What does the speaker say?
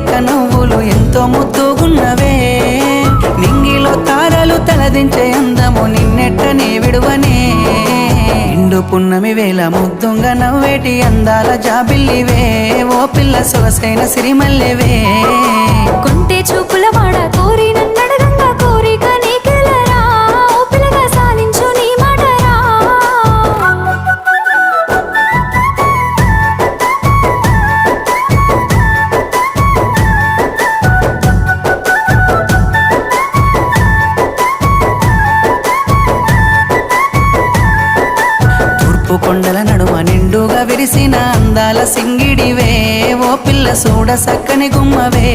చేత నువ్వులు ఎంతో ముద్దుగున్నవే. నింగిలో తారలు తలదించే అందము నిన్నెట్టనే విడువనే. ఇండు పున్నమి వేళ ముద్దుంగా నవ్వేటి అందాల జాబిల్లివే. ఓ పిల్ల సొగసైన సిరిమల్లివే. తూర్పు కొండల నడుమ నిండుగా విరిసిన అందాల సింగిడివే. ఓ పిల్ల సూడ సక్కని గుమ్మవే.